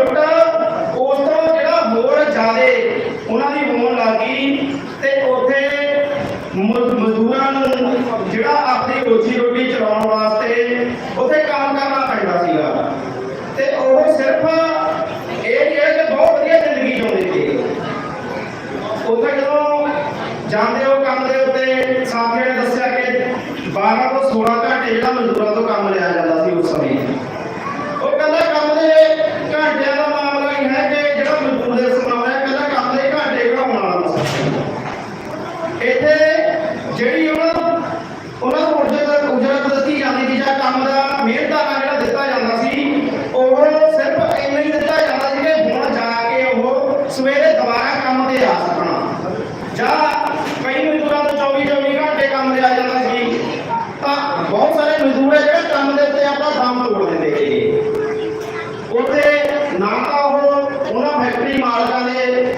ਲੁੱਟ ਉਸ ਤੋਂ ਜਿਹੜਾ ਹੋਰ ਜ਼ਿਆਦੇ ਉਹਨਾਂ ਦੀ ਹੋਣ ਲੱਗੀ ਤੇ ਉੱਥੇ ਮਜ਼ਦੂਰਾਂ ਨੂੰ ਜਿਹੜਾ ਆਪਣੀ ਰੋਜੀ ਰੋਟੀ ਚਲਾਉਣ ਵਾਸਤੇ ਉੱਥੇ ਕੰਮ ਕਰਨਾ ਪੈਂਦਾ ਸੀਗਾ। ਤੇ ਉਹ ਸਿਰਫ ਇਹ ਜਿਹੜੇ ਕਿ ਬਹੁਤ ਵਧੀਆ ਜ਼ਿੰਦਗੀ ਜਿਉਂਦੇ ਸੀ। ਉੱਥੇ ਜਦੋਂ ਜਾਂਦੇ ਹੋ ਕੰਮ ਦੇ ਉੱਤੇ, ਸਾਥੀਆਂ ਨੇ ਦੱਸਿਆ ਕਿ 12 ਤੋਂ 16 ਘੰਟੇ ਜਿਹੜਾ ਮਜ਼ਦੂਰਾਂ ਤੋਂ ਕੰਮ ਲਿਆ ਜਾਂਦਾ ਸੀ ਉਸ ਸਮੇਂ ਉਹ ਕਹਿੰਦਾ ਕੰਮ ਦੇ ਘੰਟਿਆਂ ਦਾ ਮਾਮਲਾ ਹੀ ਹੈ ਕਿ ਜਿਹੜਾ ਮਜ਼ਦੂਰ ਦੇ ਸਮਾਂ ਹੈ ਕਹਿੰਦਾ ਕੰਮ ਦੇ ਘੰਟੇ ਘਟਾਉਣ ਵਾਲਾ ਮਸਲਾ ਇੱਥੇ ਜਿਹੜੀ ਉਹਨਾਂ ਨੂੰ ਉਹਨਾਂ ਨੂੰ ਉਜਰਤ ਉਜਰਤ ਦਿੱਤੀ ਜਾਂਦੀ ਸੀ ਜਾਂ ਕੰਮ ਦਾ ਮਿਹਨਤਾਨਾ ਜਿਹੜਾ ਦਿੱਤਾ ਜਾਂਦਾ ਸੀ ਉਹ ਸਿਰਫ ਇੰਨਾ ਹੀ ਦਿੱਤਾ ਜਾਂਦਾ ਸੀ ਕਿ ਹੁਣ ਜਾ ਕੇ ਉਹ ਸਵੇਰੇ ਦੁਬਾਰਾ ਕੰਮ ਤੇ ਆ ਸਕਣ ਜਾਂ ਕਈ ਮਜ਼ਦੂਰਾਂ ਤੋਂ 24 24 ਘੰਟੇ ਕੰਮ ਸੀ ਤਾਂ ਬਹੁਤ ਸਾਰੇ ਮਜ਼ਦੂਰ ਹੈ ਜਿਹੜੇ ਕੰਮ ਦੇ ਉੱਤੇ ਆਪਣਾ ਦਮ ਤੋੜ ਦਿੰਦੇ ਸੀਗੇ ਉੱਥੇ ਨਾ ਤਾਂ ਉਹ ਉਹਨਾਂ ਫੈਕਟਰੀ ਮਾਲਕਾਂ ਦੇ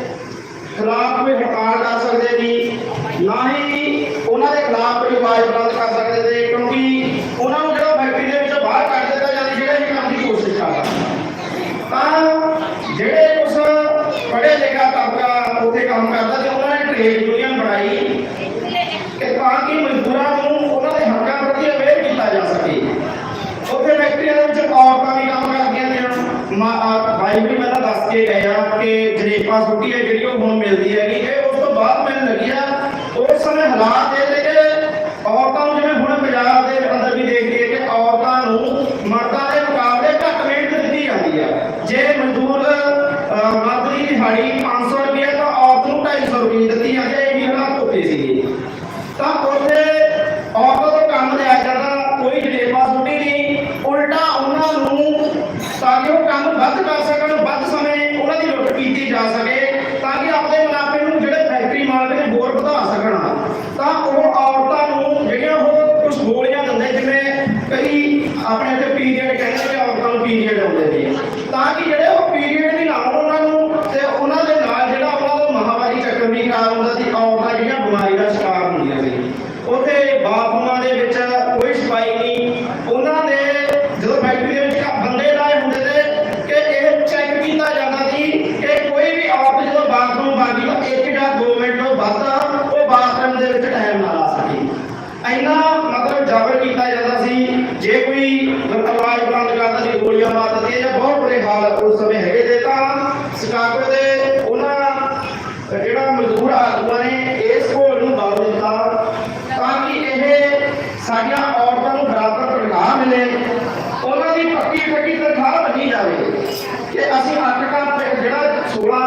ਖਿਲਾਫ ਕੋਈ ਹੜਤਾਲ ਕਰ ਸਕਦੇ ਸੀ, ਨਾ ਹੀ ਉਹਨਾਂ ਦੇ ਖਿਲਾਫ ਕੋਈ ਆਵਾਜ਼ ਬੁਲੰਦ ਕਰ ਸਕਦੇ ਸੀ, ਕਿਉਂਕਿ ਉਹਨਾਂ ਨੂੰ ਜਿਹੜਾ ਫੈਕਟਰੀ ਦੇ ਵਿੱਚੋਂ ਬਾਹਰ ਕੱਢ ਦਿੱਤਾ ਜਾਂਦਾ ਜਿਹੜੇ ਵੀ ਕੰਮ ਦੀ ਕੋਸ਼ਿਸ਼ ਕਰਦਾ ਤਾਂ ਜਿਹੜੇ ਉਸ ਪੜ੍ਹੇ ਲਿਖਾ ਤਬਕਾ ਉੱਥੇ ਕੰਮ ਕਰਦਾ ਤੇ ਉਹਨਾਂ ਨੇ ਟ੍ਰੇਡ ਯੂਨੀਅਨ ਬਣਾਈ ਕਿ ਤਾਂ ਕਿ ਮਜ਼ਦੂਰਾਂ ਨੂੰ ਉਹਨਾਂ ਦੇ ਹੱਕਾਂ ਪ੍ਰਤੀ ਅਵੇਅਰ ਕੀਤਾ ਜਾ ਸਕੇ ਉੱਥੇ ਫੈਕਟਰੀਆਂ ਦੇ ਵਿੱਚ ਔਰਤਾਂ ਵੀ ਕੰਮ ਕਰਦੀਆਂ ਨੇ ਵੀ ਮੈਨੂੰ ਦੱਸ ਕੇ ਗਿਆ ਕਿ ਜਨੇਪਾ ਛੁੱਟੀ ਹੈ ਜਿਹੜੀ ਉਹ ਹੁਣ ਮਿਲਦੀ ਹੈਗੀ। ਇਹ ਉਸ ਤੋਂ ਬਾਅਦ ਮੈਨੂੰ ਲੱਗਿਆ ਉਸ ਸਮੇਂ ਹਾਲਾਤ ਇਹ ਤੇ ਕਿ ਔਰਤਾਂ ਨੂੰ ਜਿਵੇਂ ਹੁਣ ਪੰਜਾਬ ਦੇ ਅੰਦਰ ਵੀ ਦੇਖਦੇ ਕਿ ਔਰਤਾਂ ਨੂੰ ਮਰਦਾਂ ਦੇ ਮੁਕਾਬਲੇ ਘੱਟ ਮਿਹਨਤ ਦਿੱਤੀ ਜਾਂਦੀ ਆ। ਜੇ ਮਜ਼ਦੂਰ ਮਰਦ ਦੀ ਦਿਹਾੜੀ 500 ਰੁਪਏ ਤਾਂ ਔਰਤ ਨੂੰ 250 ਰੁਪਏ ਦਿੱਤੀ ਜਾਂਦੀ ਹੈ ਇਹ ਵੀ ਹਾਲਾਤ ਹੁੰਦੇ ਸੀਗੇ ਤਾਂ ਉੱਥੇ ਔਰਤਾਂ ਤੋਂ ਕੰਮ ਲਿਆ ਜਾਂਦਾ ਕੋਈ ਜਨੇਪਾ ਛੁੱਟੀ ਨਹੀਂ ਉਲਟਾ ਉਹਨਾਂ ਨੂੰ ਤਾਂ ਕਿ ਉਹ ਕੰਮ ਵੱਧ ਕਰ ਸਕਣ ਵੱਧ ਸਮੇਂ ਉਹਨਾਂ ਦੀ ਲੁੱਟ ਕੀਤੀ ਜਾ ਸਕੇ ਤਾਂ ਕਿ ਆਪਣੇ ਮੁਨਾਫੇ ਨੂੰ ਜਿਹੜੇ ਫੈਕਟਰੀ ਮਾਲਕ ਨੇ ਹੋਰ ਵਧਾ ਸਕਣ ਤਾਂ ਉਹ ਔਰਤਾਂ ਨੂੰ ਜਿਹੜੀਆਂ ਉਹ ਕੁਝ ਗੋਲੀਆਂ ਦਿੰਦੇ ਜਿਵੇਂ ਕਈ ਆਪਣੇ ਤੇ ਪੀਰੀਅਡ ਕਹਿੰਦੇ ਕਿ ਔਰਤਾਂ ਨੂੰ ਪੀਰੀਅਡ ਆਉਂਦੇ ਨੇ ਤਾਂ ਕਿ ਜਿਹੜੇ ਉਹ ਪੀਰੀਅਡ ਵੀ ਨਾ ਆਉਣ ਉਹਨਾਂ ਨੂੰ ਤੇ ਉਹਨਾਂ ਦੇ ਨਾਲ ਜਿਹੜਾ ਉਹਨਾਂ ਦਾ ਮਹਾਮਾਰੀ ਚੱਕਰ ਵੀ ਖਰਾਬ ਹੁੰਦਾ ਸੀ ਔਰਤਾਂ ਜਿਹੜੀਆਂ ਬਿਮਾਰੀ ਦਾ ਸ਼ਿਕਾਰ ਹੁੰਦੀਆਂ ਸੀ ਉੱਥੇ ਬਾਥਰੂਮਾਂ ਦੇ ਵਿੱਚ ਕੋਈ ਸਫ਼ਾਈ ਨਹੀਂ ਉਹਨਾਂ ਦੇ ਜਦੋਂ ਫੈਕਟਰੀ ਦੇ ਵਿੱਚ ਕ- ਬੰਦੇ ਲਾਏ ਹੁੰਦੇ ਤੇ ਕਿ ਇਹ ਚੈੱਕ ਕੀਤਾ ਜਾਂਦਾ ਸੀ ਕਿ ਕੋਈ ਵੀ ਔਰਤ ਜਦੋਂ ਬਾਥਰੂਮ ਬਾਗੀ ਤਾਂ ਇੱਕ ਜਾਂ 2 ਮਿੰਟ ਤੋਂ ਵੱਧ ਉਹ ਬਾਥਰੂਮ ਦੇ ਵਿੱਚ ਟਾਈਮ ਨਾ ਲਾ ਸਕੇ ਇੰਨਾ ਮਤਲਬ ਜ਼ਬਰ ਕੀਤਾ ਜਾਂਦਾ ਸੀ ਜੇ ਕੋਈ ਆਵਾਜ਼ ਬੁਲੰਦ ਕਰਦਾ ਸੀ ਗੋਲੀਆਂ ਮਾਰ ਦਿੰਦੇ ਜਾਂ ਬਹੁਤ ਬੁਰੇ ਹਾਲ ਉਸ ਸਮੇਂ ਹੈਗੇ ਤੇ ਤਾਂ ਸ਼ਿਕਾਗੋ ਦੇ ਉਹਨਾਂ ਜਿਹੜਾ ਮਜ਼ਦੂਰ ਆਗੂਆਂ ਨੇ ਇਸ ਘੋਲ ਨੂੰ ਦੌਰ ਦਿੱਤਾ ਤਾਂ ਕਿ ਇਹ ਸਾਡੀਆਂ ਔਰਤਾਂ ਨੂੰ ਬਰਾਬਰ ਤਨਖਾਹ ਮਿਲੇ, ਉਹਨਾਂ ਦੀ ਪੱਕੀ ਠੱਗੀ ਤਨਖਾਹ ਬਣੀ ਜਾਵੇ। ਕਿ ਅਸੀਂ ਅੱਠ ਘੰਟੇ ਜਿਹੜਾ 16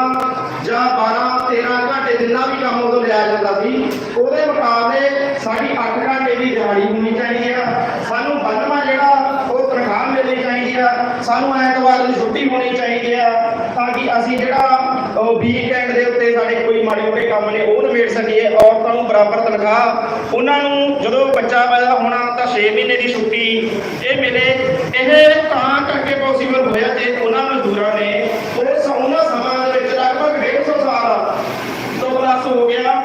ਜਾਂ 12 13 ਘੰਟੇ ਜਿੰਨਾ ਵੀ ਕੰਮ ਉਦੋਂ ਲਿਆ ਜਾਂਦਾ ਸੀ ਉਹਦੇ ਮੁਕਾਬਲੇ ਸਾਡੀ 8 ਘੰਟੇ ਦੀ ਦਿਹਾੜੀ ਹੋਣੀ ਚਾਹੀਦੀ ਆ ਸਾਨੂੰ ਬੰਦਵਾ ਜਿਹੜਾ ਉਹ ਤਨਖਾਹ ਮਿਲਣੀ ਚਾਹੀਦੀ ਆ। ਸਾਨੂੰ ਐਤਵਾਰ ਦੀ ਛੁੱਟੀ ਹੋਣੀ ਚਾਹੀਦੀ ਆ ਤਾਂ ਕਿ ਅਸੀਂ ਜਿਹੜਾ ਵੀਕਐਂਡ ਦੇ ਉੱਤੇ ਸਾਡੇ ਕੋਈ ਮਾੜੇ ਮੋਟੇ ਕੰਮ ਨੇ, ਉਹ ਨਿਬੇੜ ਸਕੀਏ। ਔਰਤਾਂ ਨੂੰ ਬਰਾਬਰ ਤਨਖਾਹ। ਉਹਨਾਂ ਨੂੰ ਜਦੋਂ ਬੱਚਾ ਪੈਦਾ ਹੋਣਾ ਤਾਂ 6 ਮਹੀਨੇ ਦੀ ਛੁੱਟੀ ਇਹ ਮਿਲੇ, ਇਹ ਤਾਂ ਕਰਕੇ ਪੋਸੀਬਲ ਹੋਇਆ ਤੇ ਉਹਨਾਂ ਮਜ਼ਦੂਰਾਂ ਨੇ। ਉਸ ਉਹਨਾਂ ਸਮਾਂ ਦੇ ਵਿੱਚ ਲਗਭਗ 150 ਸਾਲ ਤੋਂ ਪਲੱਸ ਹੋ ਗਿਆ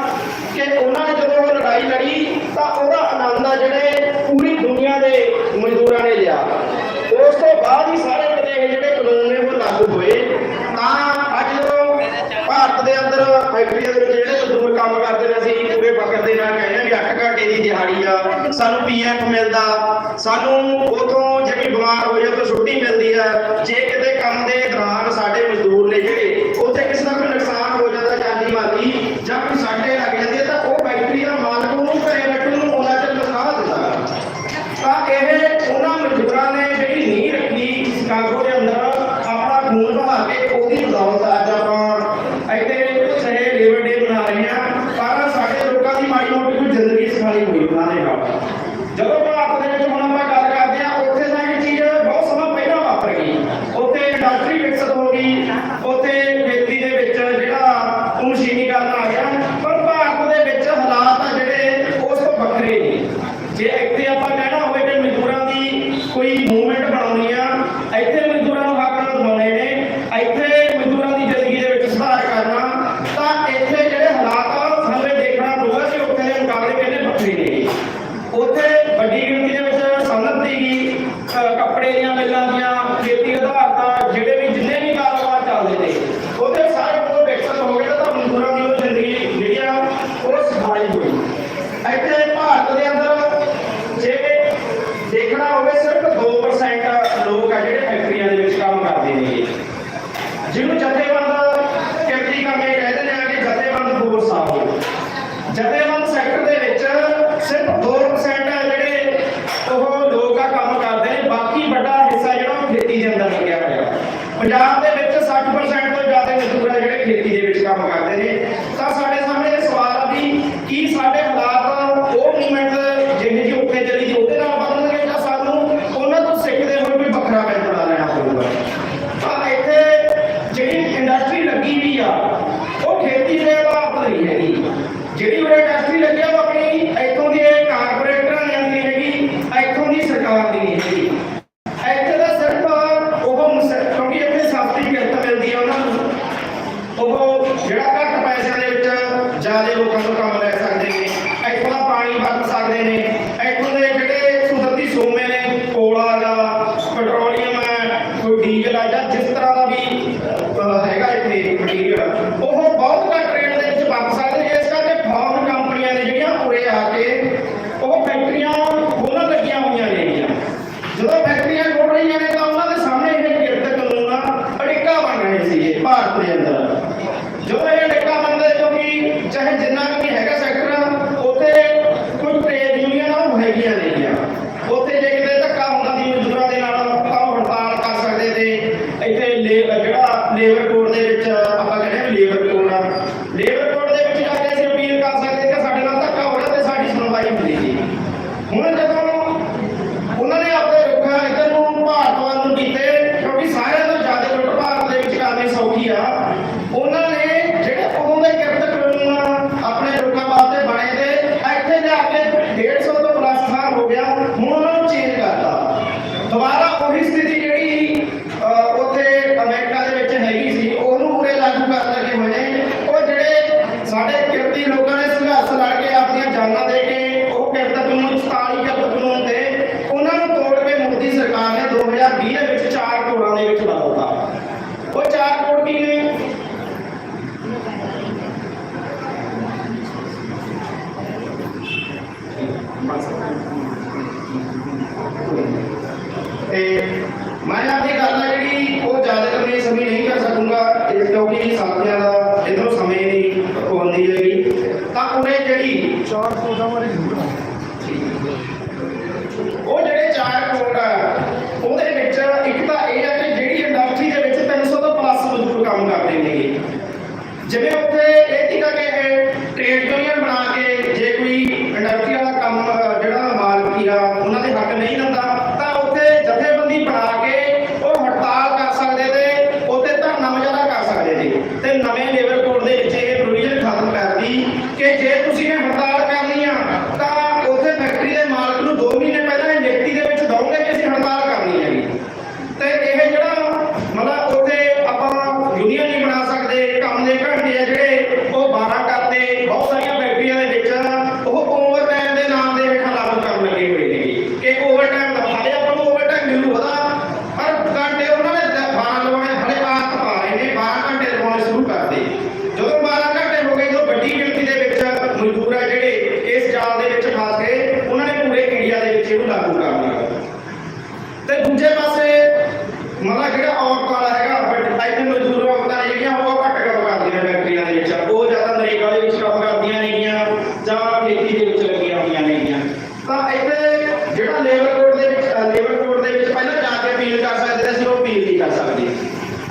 ਕਿ ਉਹਨਾਂ ਨੇ ਜਦੋਂ ਉਹ ਲੜਾਈ ਲੜੀ ਤਾਂ ਉਹਦਾ ਆਨੰਦ ਆ ਜਿਹੜੇ ਪੂਰੀ ਦੁਨੀਆ ਦੇ ਮਜ਼ਦੂਰਾਂ ਨੇ ਲਿਆ ਉਸ ਤੋਂ ਬਾਅਦ ਹੀ ਸਾਰੇ ਕਿਤੇ ਇਹ ਜਿਹੜੇ ਕਾਨੂੰਨ ਨੇ ਉਹ ਲਾਗੂ ਹੋਏ ਤਾਂ ਅੱਜ ਜਦੋਂ ਭਾਰਤ ਦੇ ਅੰਦਰ ਫੈਕਟਰੀਆਂ ਦੇ ਵਿੱਚ ਜਿਹੜੇ ਮਜ਼ਦੂਰ ਕੰਮ ਕਰਦੇ ਨੇ ਅਸੀਂ ਪੂਰੇ ਵਕਤ ਦੇ ਨਾਲ ਕਹਿੰਦੇ ਆ ਵੀ 8 ਘੰਟੇ ਦੀ ਦਿਹਾੜੀ ਆ ਸਾਨੂੰ ਪੀਐਫ ਮਿਲਦਾ ਸਾਨੂੰ ਉਦੋਂ ਜਿਹੜੀ ਬਿਮਾਰ ਹੋ ਜਾਏ ਤਾਂ ਛੁੱਟੀ ਮਿਲਦੀ ਹੈ ਜੇ ਕਿਤੇ ਕੰਮ ਦੇ ਦੌਰਾਨ ਸਾਡੇ ਮਜ਼ਦੂਰ ਨੇ ਜਿਹੜੇ ਉੱਥੇ ਕਿਸੇ ਦਾ ਕੋਈ ਨੁਕਸਾਨ ਹੋ ਜਾਂਦਾ, ਜਾਨੀ ਮਾਲੀ ਜਾਂ ਕੋਈ ਸਾਡੇ ਲੱਗ ਜਾਂਦੀ ਹੈ ਤਾਂ ਉਹ ਫੈਕਟਰੀ ਦਾ ਮਾਲਕ ਉਹਨੂੰ ਘਰੇ ਬੈਠਣ ਨੂੰ ਉਹਨਾਂ ਚਿਰ ਤਨਖਾਹ ਦਿੰਦਾ। ਤਾਂ ਇਹ ਉਹਨਾਂ ਮਜ਼ਦੂਰਾਂ ਨੇ ਜਿਹੜੀ ਨੀਂਹ ਰੱਖੀ ਸ਼ਿਕਾਗੋ ਦੇ ਅੰਦਰ ਆਪਣਾ ਖੂਨ ਬਹਾ ਕੇ ਉਹਦੀ ਬਦੌਲਤ ਅੱਜ ਆਪਾਂ ਇੱਥੇ ਸਹੇ ਲੇਬਰ ਡੇ ਮਨਾ ਰਹੇ ਹਾਂ ਪਰ ਸਾਡੇ ਲੋਕਾਂ ਦੀ ਮਾੜੀ ਮੋਟੀ ਕੋਈ ਜ਼ਿੰਦਗੀ ਸਫ਼ਾਈ ਹੋਈ ਉਹਨਾਂ ਦੇ ਨਾਲ ਜਦੋਂ ਭਾਰਤ ਦੇ ਵਿੱਚ ਹੁਣ ਆਪਾਂ ਗੱਲ ਕਰਦੇ ਹਾਂ ਉੱਥੇ ਤਾਂ ਇਹ ਚੀਜ਼ ਬਹੁਤ ਸਮਾਂ ਪਹਿਲਾਂ ਵਾਪਰ ਗਈ ਉੱਥੇ ਲੋਕ ਆ ਜਿਹੜੇ ਫੈਕਟਰੀਆਂ ਦੇ ਵਿੱਚ ਕੰਮ ਕਰਦੇ ਨੇ ਜਿਹਨੂੰ ਜਥੇਬੰਦ ਕਿਰਤੀ ਕਰਨੇ ਕਹਿੰਦੇ ਨੇ ਆ ਕਿ ਜਥੇਬੰਦ ਫੋਰਸ ਆ ਉਹ ਜਥੇਬੰਦ ਸੈਕਟਰ ਦੇ ਵਿੱਚ ਸਿਰਫ 2% ਆ ਜਿਹੜੇ ਉਹ ਲੋਕ ਆ ਕੰਮ ਕਰਦੇ ਨੇ ਬਾਕੀ ਵੱਡਾ ਹਿੱਸਾ ਜਿਹੜਾ ਉਹ ਖੇਤੀ ਦੇ ਅੰਦਰ ਲੱਗਿਆ ਹੋਇਆ ਪੰਜਾਬ ਦੇ ਵਿੱਚ 60% ਤੋਂ ਜ਼ਿਆਦਾ ਮਜ਼ਦੂਰ ਆ ਜਿਹੜੇ ਖੇਤੀ ਦੇ ਵਿੱਚ ਕੰਮ ਕਰਦੇ ਨੇ ਤਾਂ ਸਾਡੇ ਸਾਹਮਣੇ ਇਹ ਸਵਾਲ ਆ ਵੀ ਕੀ ਸਾਡੇ ਹਾਲਾਤ ਉਹ ਮੂਵਮੈਂਟ ਜਿਹੇ ਜਿਹੀ ਉੱਥੇ ਚੱਲੀ ਸੀ ਉਹਦੇ ਨਾਲ ਬਦਲਣਗੇ ਜਾਂ ਸਾਨੂੰ ਉਹਨਾਂ ਤੋਂ ਸਿੱਖਦੇ ਹੋਏ ਕੋਈ ਵੱਖਰਾ ਪੈਂਤੜਾ ਲੈਣਾ ਪਊਗਾ ਤਾਂ ਇੱਥੇ ਜਿਹੜੀ ਇੰਡਸਟਰੀ ਲੱਗੀ ਵੀ ਆ ਉਹ ਖੇਤੀ ਦੇ ਆਧਾਰ ਤੇ ਨਹੀਂ ਹੈਗੀ ਜਿਹੜੀ ਉਹ ਇੰਡਸਟਰੀ ਲੱਗੀ ਆ ਉਹ ਆਪਣੀ ਇੱਥੋਂ ਦੀ ਕਾਰਪੋਰੇਟਰਾਂ ਨੇ ਨਹੀਂ ਹੈਗੀ ਇੱਥੋਂ ਦੀ ਸਰਕਾਰ ਦੀ ਨਹੀਂ ਹੈਗੀ ਇੱਥੇ ਦਾ ਸਿਰਫ ਉਹ ਮਸ- ਕਿਉਂਕਿ ਇੱਥੇ ਸਸਤੀ ਕਿਰਤ ਮਿਲਦੀ ਆ ਉਹਨਾਂ ਨੂੰ ਉਹ ਜਿਹੜਾ ਘੱਟ ਪੈਸਿਆਂ ਦੇ ਵਿੱਚ ਜ਼ਿਆਦਾ ਲੋਕਾਂ ਤੋਂ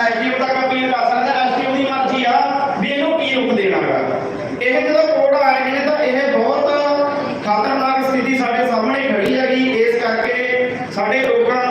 ਐਸਡੀਓ ਤੱਕ ਦੀ ਮਰਜ਼ੀ ਆ, ਵੀ ਇਹਨੂੰ ਕੀ ਰੂਪ ਦੇਣਾਗਾ ਇਹ ਜਦੋਂ ਕੋਡ ਆ ਨੇ ਤਾਂ ਇਹ ਬਹੁਤ ਖਤਰਨਾਕ ਸਥਿਤੀ ਸਾਡੇ ਸਾਹਮਣੇ ਖੜੀ ਹੈਗੀ। ਇਸ ਕਰਕੇ ਸਾਡੇ ਲੋਕਾਂ